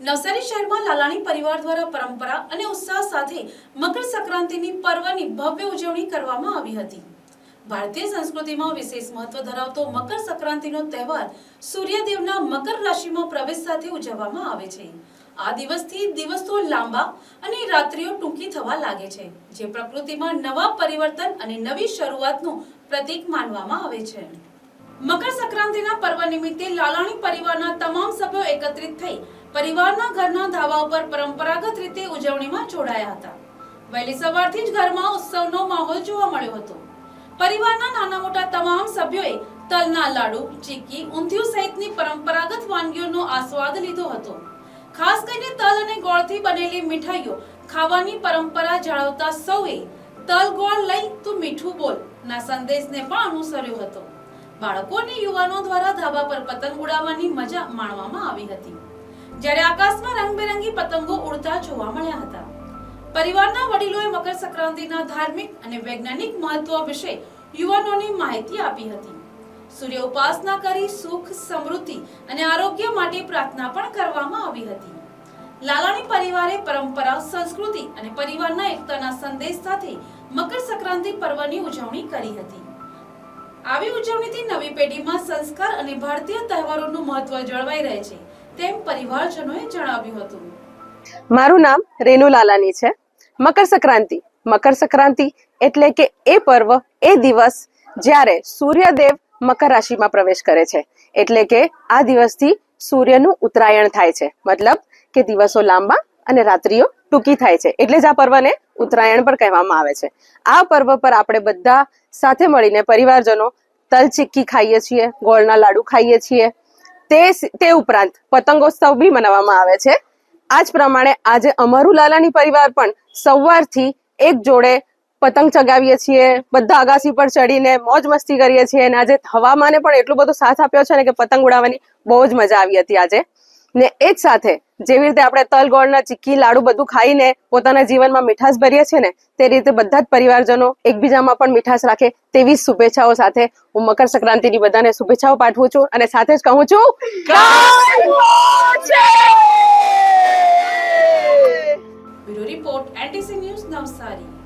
નવસારી શહેરમાં લાલાણી પરિવાર દ્વારા પરંપરા અને ઉત્સાહ સાથે મકર સંક્રાંતિની પર્વની ભવ્ય ઉજવણી કરવામાં આવી હતી. ભારતીય સંસ્કૃતિમાં વિશેષ મહત્વ ધરાવતો મકર સંક્રાંતિનો તહેવાર સૂર્યદેવના મકર રાશિમાં પ્રવેશ સાથે ઉજવવામાં આવે છે. આ દિવસથી દિવસો લાંબા અને રાત્રિઓ ટૂંકી થવા લાગે છે, જે પ્રકૃતિમાં નવા પરિવર્તન અને નવી શરૂઆતનું પ્રતીક માનવામાં આવે છે. મકર સંક્રાંતિના પર્વ નિમિત્તે લાલાણી પરિવારના તમામ સભ્યો એકત્રિત થઈ પરિવારના ઘરના ધાબા ઉપર પરંપરાગત રીતે ઉજવણીમાં જોડાયા હતા. વહેલી સવારથી જ ઘરમાં ઉત્સવનો માહોલ જોવા મળ્યો હતો. પરિવારના નાના મોટા તમામ સભ્યોએ તલના લાડુ, ચીકી, ઊંધિયું સહિતની પરંપરાગત વાનગીઓનો આસ્વાદ લીધો હતો. ખાસ કરીને તલ અને ગોળથી બનેલી મીઠાઈઓ ખાવાની પરંપરા જાળવતા સૌએ તલ ગોળ લઈ તું મીઠું બોલ, ના સંદેશને પણ અનુસર્યો હતો. બાળકો અને યુવાનો દ્વારા ધાબા પર પતંગ ઉડાવવાની મજા માણવામાં આવી હતી. જ્યારે આકાશમાં રંગબેરંગી પતંગો ઉડતા જોવા મળ્યા હતા. પરિવારના વડીલોએ મકર સંક્રાંતિના ધાર્મિક અને વૈજ્ઞાનિક મહત્વ વિશે યુવાનોને માહિતી આપી હતી. સૂર્ય ઉપાસના કરી સુખ, સમૃદ્ધિ અને આરોગ્ય માટે પ્રાર્થના પણ કરવામાં આવી હતી. લાલાણી પરિવારે પરંપરા, સંસ્કૃતિ અને પરિવારના એકતાના સંદેશ સાથે મકર સંક્રાંતિ પર્વની ઉજવણી કરી હતી. આવી ઉજવણીથી નવી પેઢીમાં સંસ્કાર અને ભારતીય તહેવારોનું મહત્વ જળવાઈ રહે છે, તેમ પરિવારજનોએ જણાવ્યું હતું. મારું નામ રેનુ લાલાની છે. મકર સંક્રાંતિ મકર સંક્રાંતિ એટલે કે એ પર્વ, એ દિવસ જ્યારે સૂર્યદેવ મકર રાશિમાં પ્રવેશ કરે છે. એટલે કે આ દિવસથી સૂર્યનું ઉત્તરાયણ થાય છે. મતલબ કે દિવસો લાંબા અને રાત્રિઓ ટૂંકી થાય છે. એટલે જ આ પર્વને ઉત્તરાયણ પણ કહેવામાં આવે છે. આ પર્વ પર આપણે બધા સાથે મળીને પરિવારજનો તલ ચીક્કી ખાઈએ છીએ, ગોળના લાડુ ખાઈએ છીએ. તે તે ઉપરાંત પતંગોત્સવ બી મનાવવામાં આવે છે. આ જ પ્રમાણે આજે અમારું લાલાની પરિવાર પણ સવારથી એક જોડે પતંગ ચગાવીએ છીએ, બધા અગાસી પર ચડીને મોજ મસ્તી કરીએ છીએ અને આજે હવામાને પણ એટલો બધો સાથ આપ્યો છે ને કે પતંગ ઉડાવવાની બહુ જ મજા આવી હતી આજે. ને એ જ સાથે જેવી રીતે આપણે તલ ગોળના ચીક્કી લાડુ બધું ખાઈને પોતાના જીવનમાં મીઠાશ ભરીએ છીએ ને તે રીતે બધા જ પરિવારજનો એકબીજામાં પણ મીઠાશ રાખે તેવી શુભેચ્છાઓ સાથે હું મકર સંક્રાંતિની બધાને શુભેચ્છાઓ પાઠવું છું અને સાથે જ કહું છું રિપોર્ટ એનટીસી ન્યૂઝ નવસારી.